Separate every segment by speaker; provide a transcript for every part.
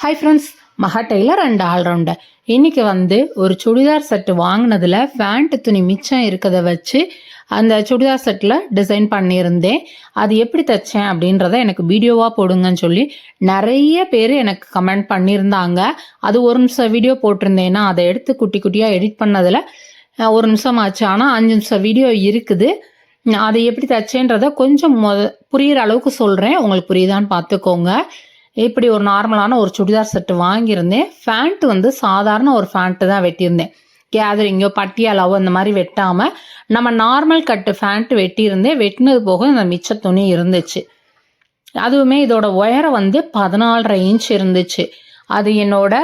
Speaker 1: Hi friends Maha tailor and all rounder இன்னைக்கு வந்து ஒரு சுடிதார் செட்டு வாங்கினதில் ஃபேண்ட் துணி மிச்சம் இருக்கிறத வச்சு அந்த சுடிதார் செட்டில் டிசைன் பண்ணியிருந்தேன். அது எப்படி தைச்சேன் அப்படின்றத எனக்கு வீடியோவாக போடுங்கன்னு சொல்லி நிறைய பேர் எனக்கு கமெண்ட் பண்ணியிருந்தாங்க. அது ஒரு நிமிஷம் வீடியோ போட்டிருந்தேன்னா அதை எடுத்து குட்டி குட்டியாக எடிட் பண்ணதில் ஒரு நிமிஷம் ஆச்சு ஆனால் அஞ்சு நிமிஷம் வீடியோ இருக்குது. அதை எப்படி தைச்சேன்றத கொஞ்சம் மொத புரியிற அளவுக்கு சொல்கிறேன் உங்களுக்கு புரியுதான்னு பார்த்துக்கோங்க. இப்படி ஒரு நார்மலான ஒரு சுடிதார் செட்டு வாங்கியிருந்தேன். ஃபேண்ட் வந்து சாதாரண ஒரு ஃபேண்ட்டு தான் வெட்டியிருந்தேன். கேதரிங்கோ பட்டியாலாவோ இந்த மாதிரி வெட்டாமல் நம்ம நார்மல் கட்டு ஃபேண்ட் வெட்டியிருந்தேன். வெட்டினது போக இந்த மிச்ச துணி இருந்துச்சு. அதுவுமே இதோட உயரம் வந்து பதினாலரை இன்ச் இருந்துச்சு. அது என்னோட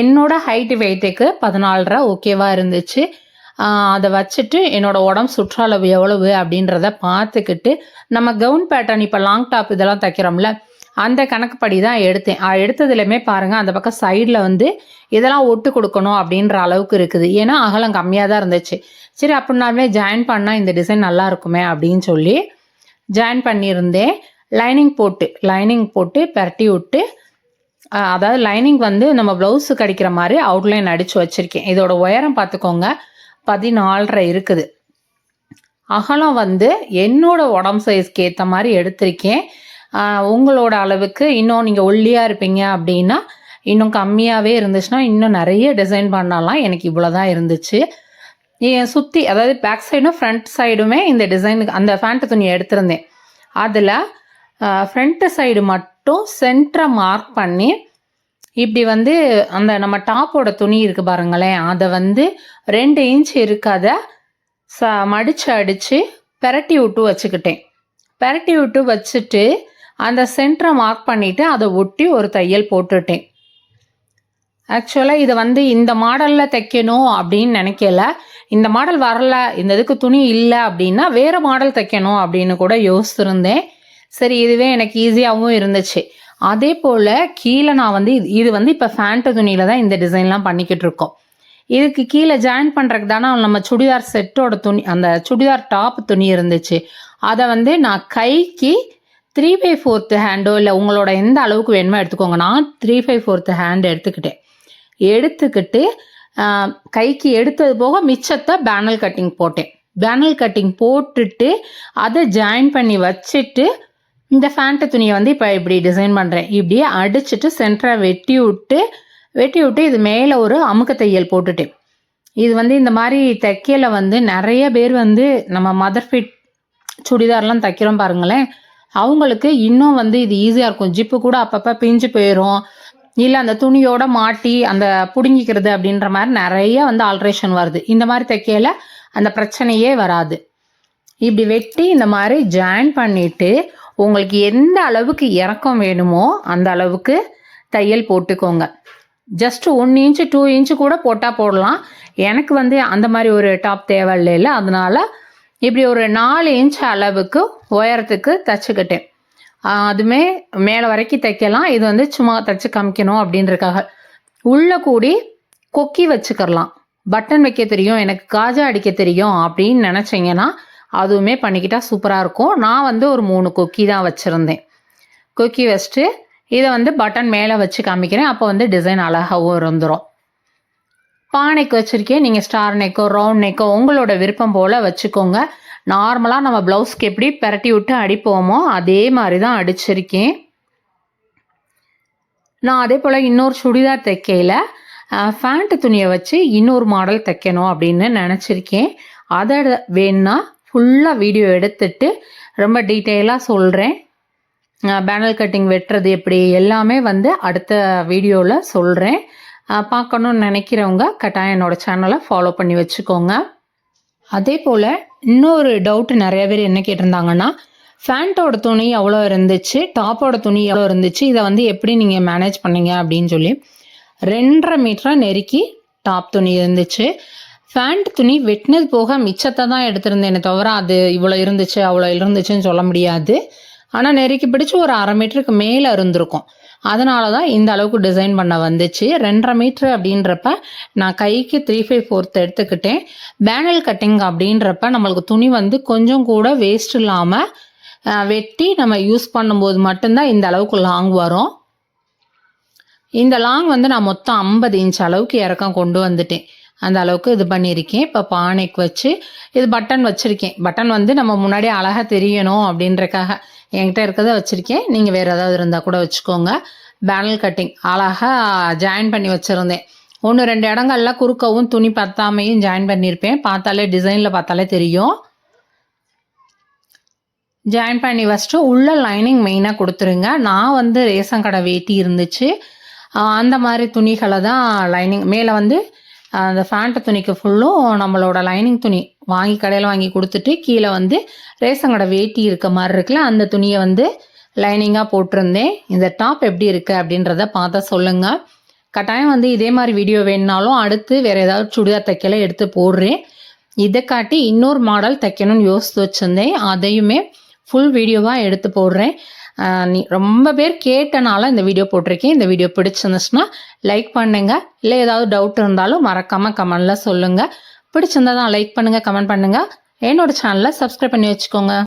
Speaker 1: என்னோட ஹைட் வெயிட்டுக்கு பதினாலரை ஓகேவாக இருந்துச்சு. அதை வச்சுட்டு என்னோட உடம்பு சுற்றளவு எவ்வளவு அப்படின்றத பார்த்துக்கிட்டு நம்ம கவுன் பேட்டர்ன் இப்போ லாங் டாப் இதெல்லாம் தைக்கிறோம்ல அந்த கணக்குப்படி தான் எடுத்தேன் எடுத்ததுலையுமே பாருங்கள் அந்த பக்கம் சைடில் வந்து இதெல்லாம் ஒட்டு கொடுக்கணும் அப்படின்ற அளவுக்கு இருக்குது. ஏன்னா அகலம் கம்மியாக தான் இருந்துச்சு. சரி அப்படின்னாலுமே ஜாயின் பண்ணால் இந்த டிசைன் நல்லா இருக்குமே அப்படின்னு சொல்லி ஜாயின் பண்ணியிருந்தேன். லைனிங் போட்டு லைனிங் போட்டு பரட்டி விட்டு அதாவது லைனிங் வந்து நம்ம ப்ளவுஸு கிடைக்கிற மாதிரி அவுட்லைன் அடித்து வச்சுருக்கேன். இதோட உயரம் பார்த்துக்கோங்க பதினாலரை இருக்குது. அகலம் வந்து என்னோட உடம்பு சைஸ்க்கு ஏற்ற மாதிரி எடுத்திருக்கேன். உங்களோட அளவுக்கு இன்னும் நீங்கள் ஒல்லியாக இருப்பீங்க அப்படின்னா இன்னும் கம்மியாகவே இருந்துச்சுன்னா இன்னும் நிறைய டிசைன் பண்ணலாம். எனக்கு இவ்வளோ தான் இருந்துச்சு. என் சுற்றி அதாவது பேக் சைடும் ஃப்ரண்ட் சைடுமே இந்த டிசைனுக்கு அந்த ஃபேண்ட்டு துணியை எடுத்திருந்தேன். அதில் ஃப்ரண்ட்டு சைடு மட்டும் சென்டரை மார்க் பண்ணி இப்படி வந்து அந்த நம்ம டாப்போட துணி இருக்குது பாருங்களேன். அதை வந்து ரெண்டு இன்ச் இருக்காத ச மடித்து அடித்து பெரட்டி விட்டு வச்சுக்கிட்டேன். பெரட்டி விட்டு வச்சுட்டு அந்த சென்டரை மார்க் பண்ணிவிட்டு அதை ஒட்டி ஒரு தையல் போட்டுட்டேன். ஆக்சுவலாக இதை வந்து இந்த மாடலில் தைக்கணும் அப்படின்னு நினைக்கல. இந்த மாடல் வரல இந்த இதுக்கு துணி இல்லை அப்படின்னா வேறு மாடல் தைக்கணும் அப்படின்னு கூட யோசிச்சிருந்தேன். சரி இதுவே எனக்கு ஈஸியாகவும் இருந்துச்சு. அதே போல் கீழே நான் வந்து இது- இது வந்து இப்போ ஃபேண்ட்டு துணியில் தான் இந்த டிசைன்லாம் பண்ணிக்கிட்டு இருக்கோம். இதுக்கு கீழே ஜாயின் பண்ணுறதுக்கு தானே நம்ம சுடிதார் செட்டோட துணி அந்த சுடிதார் டாப் துணி இருந்துச்சு. அதை வந்து நான் கைக்கு த்ரீ பை ஃபோர்த்து ஹேண்டோ இல்லை உங்களோட எந்த அளவுக்கு வேணுமோ எடுத்துக்கோங்க. நான் த்ரீ ஃபை ஃபோர்த்து ஹேண்ட் எடுத்துக்கிட்டேன். எடுத்துக்கிட்டு கைக்கு எடுத்தது போக மிச்சத்தை பேனல் கட்டிங் போட்டேன். பேனல் கட்டிங் போட்டுட்டு அதை ஜாயின் பண்ணி வச்சுட்டு இந்த ஃபேண்ட்டு துணியை வந்து இப்போ இப்படி டிசைன் பண்ணுறேன் இப்படியே அடிச்சுட்டு சென்டரை வெட்டி விட்டு வெட்டி விட்டு இது மேலே ஒரு அமுக்க தையல் போட்டுட்டேன். இது வந்து இந்த மாதிரி தைக்கல வந்து நிறைய பேர் வந்து நம்ம மதர் ஃபிட் சுடிதார்லாம் தைக்கிறோம் பாருங்களேன். அவங்களுக்கு இன்னும் வந்து இது ஈஸியாக இருக்கும். ஜிப்பு கூட அப்பப்போ பிஞ்சு போயிடும் இல்லை அந்த துணியோட மாட்டி அந்த பிடுங்கிக்கிறது அப்படின்ற மாதிரி நிறைய வந்து ஆல்ட்ரேஷன் வருது. இந்த மாதிரி தைக்கையில அந்த பிரச்சனையே வராது. இப்படி வெட்டி இந்த மாதிரி ஜாயின் பண்ணிட்டு உங்களுக்கு எந்த அளவுக்கு இறக்கம் வேணுமோ அந்த அளவுக்கு தையல் போட்டுக்கோங்க. Just one inch two inch கூட போட்டால் போடலாம். எனக்கு வந்து அந்த மாதிரி ஒரு டாப் தேவை இல்லை அதனால இப்படி ஒரு நாலு இன்ச் அளவுக்கு உயரத்துக்கு தச்சுக்கிட்டேன். அதுமே மேலே வரைக்கும் தைக்கலாம். இது வந்து சும்மா தச்சு காமிக்கணும் அப்படின்றக்காக உள்ளே கூடி கொக்கி வச்சுக்கிறலாம். பட்டன் வைக்க தெரியும் எனக்கு காஜா அடிக்க தெரியும் அப்படின்னு நினச்சிங்கன்னா அதுவுமே பண்ணிக்கிட்டா சூப்பராக இருக்கும். நான் வந்து ஒரு மூணு கொக்கி தான் வச்சுருந்தேன். கொக்கி வச்சுட்டு இதை வந்து பட்டன் மேலே வச்சு காமிக்கிறேன். அப்போ வந்து டிசைன் அழகாகவும் பானைக்கு வச்சுருக்கேன் நீங்கள் ஸ்டார் நெக்கோ ரவுண்ட் நெக்கோ உங்களோட விருப்பம் போல் வச்சுக்கோங்க. நார்மலாக நம்ம ப்ளவுஸ்க்கு எப்படி பெரட்டி விட்டு அடிப்போமோ அதே மாதிரி தான் அடிச்சிருக்கேன். நான் அதே போல் இன்னொரு சுடிதார் தைக்கையில் ஃபேண்ட்டு துணியை வச்சு இன்னொரு மாடல் தைக்கணும் அப்படின்னு நினச்சிருக்கேன். அதை வேணுன்னா ஃபுல்லாக வீடியோ எடுத்துட்டு ரொம்ப டீட்டெயிலாக சொல்கிறேன் பேனல் கட்டிங் வெட்டுறது எப்படி எல்லாமே வந்து அடுத்த வீடியோவில் சொல்கிறேன் பார்க்கணுன்னு நினைக்கிறவங்க கட்டாயம் என்னோட சேனலை ஃபாலோ பண்ணி வச்சுக்கோங்க. அதே போல் இன்னொரு டவுட் நிறைய பேர் என்ன கேட்டிருந்தாங்கன்னா ஃபேண்ட்டோட துணி எவ்வளோ இருந்துச்சு டாப்போட துணி எவ்வளோ இருந்துச்சு இதை வந்து எப்படி நீங்கள் மேனேஜ் பண்ணீங்க அப்படின்னு சொல்லி ரெண்டரை மீட்டராக நெருக்கி டாப் துணி இருந்துச்சு. ஃபேண்ட் துணி வெட்டினது போக மிச்சத்தை தான் எடுத்திருந்தேனே தவிர அது இவ்வளோ இருந்துச்சு அவ்வளோ இருந்துச்சுன்னு சொல்ல முடியாது. ஆனால் நெருக்கி பிடிச்சி ஒரு அரை மீட்டருக்கு மேலே இருந்திருக்கும். அதனால தான் இந்த அளவுக்கு டிசைன் பண்ண வந்துச்சு. ரெண்டரை மீட்ரு அப்படின்றப்ப நான் கைக்கு த்ரீ ஃபைவ் ஃபோர்த் எடுத்துக்கிட்டேன். பேனல் கட்டிங் அப்படின்றப்ப நம்மளுக்கு துணி வந்து கொஞ்சம் கூட வேஸ்ட் இல்லாமல் வெட்டி நம்ம யூஸ் பண்ணும்போது மட்டும்தான் இந்த அளவுக்கு லாங் வரும். இந்த லாங் வந்து நான் மொத்தம் ஐம்பது இன்ச் அளவுக்கு இறக்கம் கொண்டு வந்துட்டேன். அந்த அளவுக்கு இது பண்ணியிருக்கேன். இப்போ பானைக்கு வச்சு இது பட்டன் வச்சுருக்கேன். பட்டன் வந்து நம்ம முன்னாடியே அழகாக தெரியணும் அப்படின்றக்காக. என்கிட்ட இருக்கிறத வச்சுருக்கேன். நீங்கள் வேறு ஏதாவது இருந்தால் கூட வச்சுக்கோங்க. பேனல் கட்டிங் அழகாக ஜாயின் பண்ணி வச்சுருந்தேன். ஒன்று ரெண்டு இடங்கள்ல குறுக்கவும் துணி பத்தாமையும் ஜாயின் பண்ணியிருப்பேன் பார்த்தாலே டிசைனில் பார்த்தாலே தெரியும். ஜாயின் பண்ணி வச்சுட்டு உள்ள லைனிங் மெயினாக கொடுத்துருங்க. நான் வந்து ரேஷன் கடை வேட்டி இருந்துச்சு. அந்த மாதிரி துணிகளை தான் லைனிங் மேலே வந்து அந்த ஃபேண்ட்டு துணிக்கு ஃபுல்லும் நம்மளோட லைனிங் துணி வாங்கி கடையில் வாங்கி கொடுத்துட்டு கீழே வந்து ரேஷன் கடை வேட்டி இருக்க மாதிரி இருக்குல்ல அந்த துணியை வந்து லைனிங்காக போட்டிருந்தேன். இந்த டாப் எப்படி இருக்குது அப்படின்றத பார்த்தா சொல்லுங்கள் கட்டாயம் வந்து இதே மாதிரி வீடியோ வேணுனாலும் அடுத்து வேறு ஏதாவது சுடிதார் தைக்கல எடுத்து போடுறேன். இதை காட்டி இன்னொரு மாடல் தைக்கணும்னு யோசித்து வச்சுருந்தேன். அதையுமே ஃபுல் வீடியோவாக எடுத்து போடுறேன். நீ ரொம்ப பேர் கேட்டனால இந்த வீடியோ போட்டிருக்கேன். இந்த வீடியோ பிடிச்சிருந்துச்சுன்னா லைக் பண்ணுங்க. இல்லை ஏதாவது டவுட் இருந்தாலும் மறக்காம கமெண்ட்ல சொல்லுங்க. பிடிச்சிருந்தா தான் லைக் பண்ணுங்க கமெண்ட் பண்ணுங்க. என்னோட சேனலை சப்ஸ்கிரைப் பண்ணி வச்சுக்கோங்க.